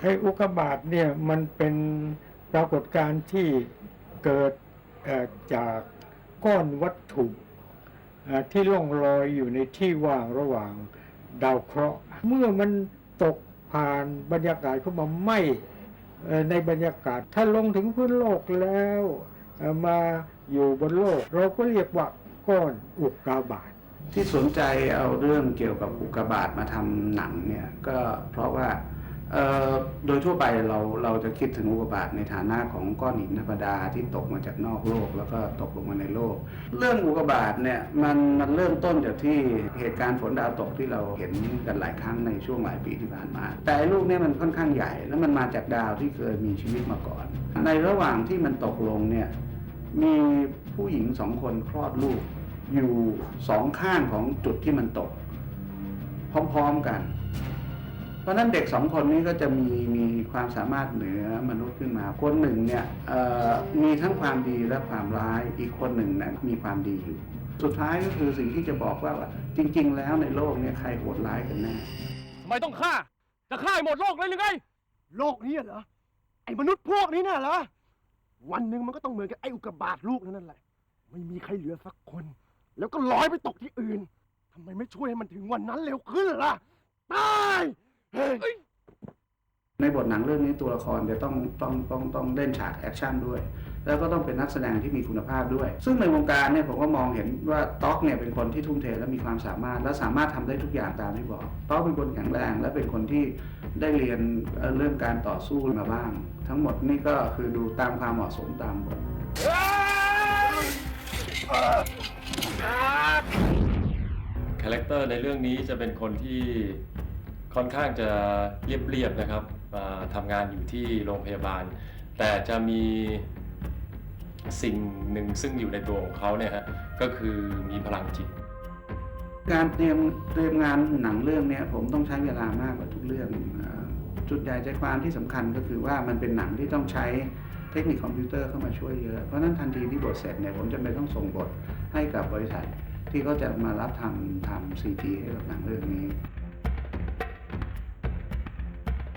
ไอ้อุกกาบาตเนี่ยมันเป็นปรากฏการณ์ที่เกิดจากก้อนวัตถุที่ล่องลอยอยู่ในที่ว่างระหว่างดาวเคราะห์ เมื่อมันตกผ่านบรรยากาศเข้ามาไหมในบรรยากาศ ถ้าลงถึงพื้นโลกแล้วมาอยู่บนโลก เราก็เรียกว่าก้อนอุกกาบาตที่สนใจเอาเรื่องเกี่ยวกับอุกกาบาตมาทำหนังเนี่ยก็เพราะว่า โดยทั่วไปเราเราจะคิดถึงอุกกาบาตในฐานะของก้อนหินธรรมดาที่ตกมาจากนอกโลก แล้วก็ตกลงมาในโลก เรื่องอุกกาบาตเนี่ยมันมันเริ่มต้นจากที่เหตุการณ์ฝนดาวตกที่เราเห็นกันหลายครั้งในช่วงหลายปีที่ผ่านมา แต่อ้ลูกเนี่ยมันค่อนข้างใหญ่ แล้วมันมาจากดาวที่เคยมีชีวิตมาก่อน ในระหว่างที่มันตกลงเนี่ยมีผู้หญิงสองคนคลอดลูกอยู่สองข้างของจุดที่มันตก พร้อมๆกัน ราะฉะนั้นเด็กสองคนนี้ก็จะมีมีความสามารถเหนือมนุษย์ขึ้นมา คนหนึ่งเนี่ยเอ่อมีทั้งความดีและความร้าย อีกคนหนึ่งเนี่ยมีความดีอยู่ สุดท้ายก็คือสิ่งที่จะบอกว่าว่าจริง ๆ แล้วในโลกเนี่ยใครโหดร้ายกันแน่ทำไมต้องฆ่า จะฆ่าให้หมดโลกเลยหรือไง โลกนี้เหรอ ไอ้มนุษย์พวกนี้น่ะเหรอ วันหนึ่งมันก็ต้องเหมือนกับไอ้อุกกาบาตลูกนั่นแหละ ไม่มีใครเหลือสักคน แล้วก็ลอยไปตกที่อื่นทำไมไม่ช่วยให้มันถึงวันนั้นเร็วขึ้นล่ะ ตายเฮ้ย ในบทหนังเรื่องนี้ตัวละครจะต้องต้องต้องต้องเล่นฉากแอคชั่นด้วย แล้วก็ต้องเป็นนักแสดงที่มีคุณภาพด้วย ซึ่งในวงการเนี่ยผมก็มองเห็นว่าต๊อกเนี่ยเป็นคนที่ทุ่มเทและมีความสามารถ และสามารถทำได้ทุกอย่างตามที่บอกต๊อกเป็นคนแข็งแรง และเป็นคนที่ได้เรียนเอ่อเรื่องการต่อสู้มาบ้าง ทั้งหมดนี่ก็คือดูตามความเหมาะสมตามบทคาแรคเตอร์ในเรื่องนี้จะเป็นคนที่ ค่อนข้างจะเรียบๆนะครับอ่าทำงานอยู่ที่โรงพยาบาล แต่จะมีสิ่งหนึ่งซึ่งอยู่ในตัวของเขาเนี่ยฮะก็คือมีพลังจิต การเตรียมเตรียมงานหนังเรื่องเนี้ยผมต้องใช้เวลามากกว่าทุกเรื่อง จุดใหญ่ใจความที่สำคัญก็คือว่ามันเป็นหนังที่ต้องใช้เทคนิคคอมพิวเตอร์เข้ามาช่วยเยอะเพราะนั้นทันทีที่บทเสร็จเนี่ยผมจะเป็นต้องส่งบทให้กับบริษัทที่เขาจะมารับทำทำซีจีให้กับหนังเรื่อง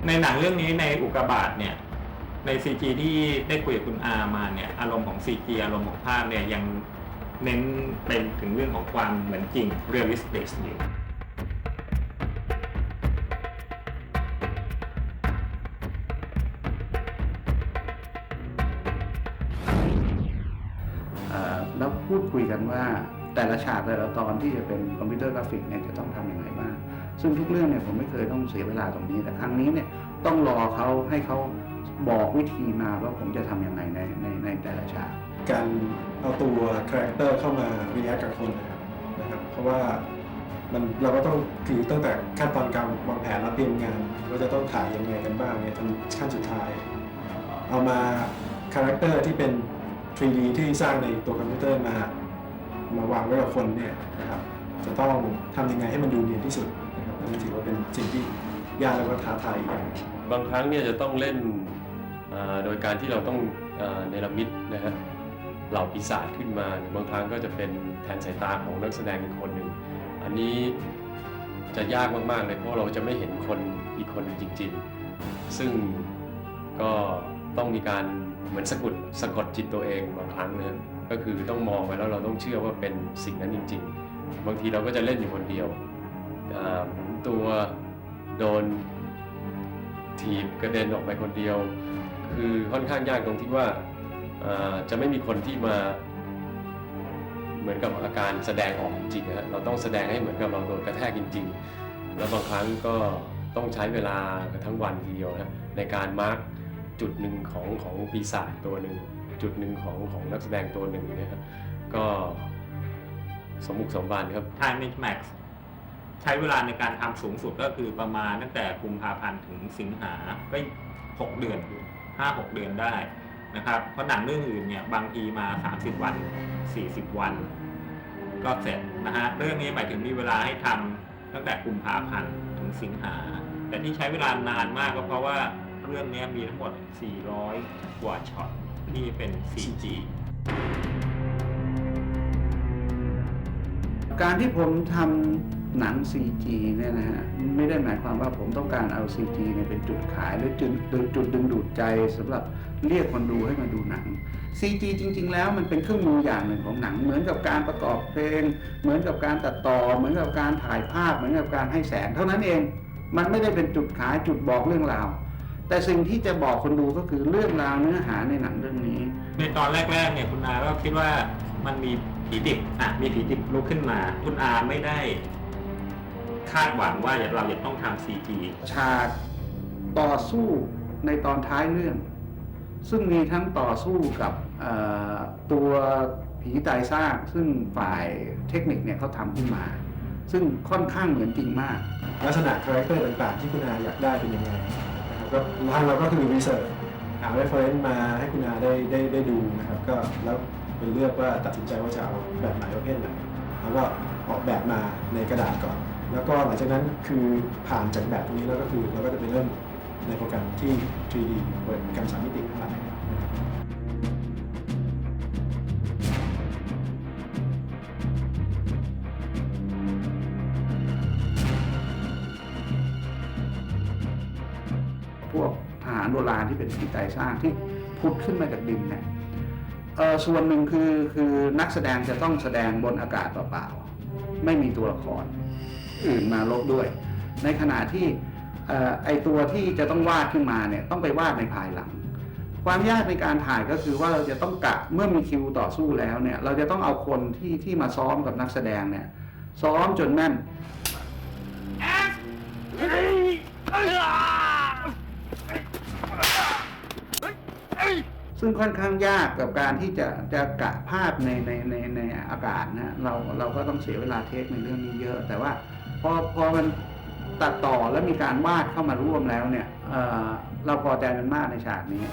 ในหนังเรื่องนี้ในอุกกาบาตเนี่ยใน CG ที่ได้คุยกับคุณอามาเนี่ยอารมณ์ของ CG อารมณ์ของภาพเนี่ยยังเน้นเป็นถึงเรื่องของความเหมือนจริง realistic อยู่แล้วพูดคุยกันว่าแต่ละฉากแต่ละตอนที่จะเป็นคอมพิวเตอร์กราฟิกเนี่ยจะต้องทำอย่างไรบ้าง ซึ่งทุกเรื่องเนี่ยผมไม่เคยต้องเสียเวลาตรงนี้แต่ครั้งนี้เนี่ยต้องรอเขาให้เขาบอกวิธีมาว่าผมจะทำยังไงในในในแต่ละฉากการเอาตัวคาแรคเตอร์เข้ามารีแอคกับคนนะครับนะครับเพราะว่ามันเราก็ต้องคือตั้งแต่ขั้นตอนการวางแผนและเตรียมงานว่าจะต้องถ่ายยังไงกันบ้างเนี่ยจนขั้นสุดท้าย เอามาคาแรคเตอร์ที่เป็น 3D ที่สร้างในตัวคอมพิวเตอร์มามาวางไว้กับคนเนี่ยนะครับจะต้องทำยังไงให้มันดูเนียนที่สุด นะครับอันนี้ถือว่าเป็นสิ่งที่ยากแล้วก็ท้าทายอย่างบางครั้งเนี่ยจะต้องเล่นโดยการที่เราต้องอ่าเนรมิตนะฮะเหล่าปีศาจขึ้นมาหรือบางครั้งก็จะเป็นแทนสายตาของนักแสดงอีกคนหนึ่งอันนี้จะยากมากๆเลยเพราะเราจะไม่เห็นคนอีกคนหนึ่งจริง ๆ ซึ่งก็ต้องมีการเหมือนสะกดสะกดจิตตัวเองบางครั้งนะก็คือต้องมองไปแล้วเราต้องเชื่อว่าเป็นสิ่งนั้นจริง ๆ บางทีเราก็จะเล่นอยู่คนเดียว ตัว โดนถีบกระเด็นออกไปคนเดียว คือค่อนข้างยากตรงที่ว่าจะไม่มีคนที่มา เหมือนกับอาการแสดงออกจริงๆนะฮะเราต้องแสดงให้เหมือนกับเราโดนกระแทกจริง ๆ แล้วบางครั้งก็ต้องใช้เวลาทั้งวันทีเดียวนะในการมาร์กจุดหนึ่งของของปีศาจตัวหนึ่งจุดหนึ่งของของนักแสดงตัวหนึ่งเนี่ยก็สมบุกสมบันครับ Time Max ใช้เวลาในการทำสูงสุดก็คือประมาณตั้งแต่กุมภาพันธ์ถึงสิงหาก็หกเดือนห้าหกเดือนได้นะครับ เพราะหนังเรื่องอื่นเนี่ยบางทีมา 30 วัน 40 วัน ก็เสร็จนะฮะเรื่องนี้หมายถึงมีเวลาให้ทำตั้งแต่กุมภาพันธ์ถึงสิงหา แต่ที่ใช้เวลานานมากก็เพราะว่าเรื่องนี้มีทั้งหมด 400 กว่าช็อตที่เป็น CG การที่ผมทำ หนัง CG เนี่ยนะฮะไม่ได้หมายความว่าผมต้องการเอา CG เนี่ยเป็นจุดขายหรือจุดจุดดึงดูดใจสำหรับเรียกคนดูให้มาดูหนัง CG จริง ๆ แล้วมันเป็นเครื่องมืออย่างหนึ่งของหนัง เหมือนกับการประกอบเพลง เหมือนกับการตัดต่อ เหมือนกับการถ่ายภาพ เหมือนกับการให้แสง เท่านั้นเอง มันไม่ได้เป็นจุดขายจุดบอกเรื่องราว แต่สิ่งที่จะบอกคนดูก็คือเรื่องราวเนื้อหาในหนังเรื่องนี้ ในตอนแรกๆเนี่ยคุณอาก็คิดว่ามันมีผีดิบอะมีผีดิบลุกขึ้นมา คุณอาไม่ได้ คาดหวังว่าเราจะต้องทำซีจีฉากต่อสู้ในตอนท้ายเรื่อง ซึ่งมีทั้งต่อสู้กับเอ่อตัวผีตายซากซึ่งฝ่ายเทคนิคเนี่ยเขาทำขึ้นมา ซึ่งค่อนข้างเหมือนจริงมาก ลักษณะคาแรคเตอร์ต่างๆ ที่คุณอาอยากได้เป็นยังไงนะครับก็ทางเราก็คือรีเสิร์ชหาเรฟเฟรนซ์มาให้คุณอาได้ได้ได้ดูนะครับก็แล้วไปเลือกว่าตัดสินใจว่าจะเอาแบบไหนประเภทไหนแล้วก็ออกแบบมาในกระดาษก่อน แล้วก็หลังจากนั้นคือผ่านจากแบบตรงนี้แล้วก็คือเราก็จะไปเริ่มในโปรแกรมที่ 3D เปิดโปรสามมิติทั้งหลายพวกทหารโบราณที่เป็นผีตายสร้างที่พุดขึ้นมาจากดินเนี่ยส่วนหนึ่งคือคือนักแสดงจะต้องแสดงบนอากาศเปล่าๆไม่มีตัวละคร อื่นมาลบด้วย ในขณะที่ไอตัวที่จะต้องวาดขึ้นมาเนี่ยต้องไปวาดในภายหลัง ความยากในการถ่ายก็คือว่าเราจะต้องกะเมื่อมีคิวต่อสู้แล้วเนี่ยเราจะต้องเอาคนที่ที่มาซ้อมกับนักแสดงเนี่ยซ้อมจนแม่นซึ่งค่อนข้างยากกับการที่จะจะกะภาพในในในในอากาศนะเราเราก็ต้องเสียเวลาเทคในเรื่องนี้เยอะ แต่ว่า พอพอมันตัดต่อและมีการวาดเข้ามาร่วมแล้วเนี่ยเเราพอใจมันมากในฉากนี้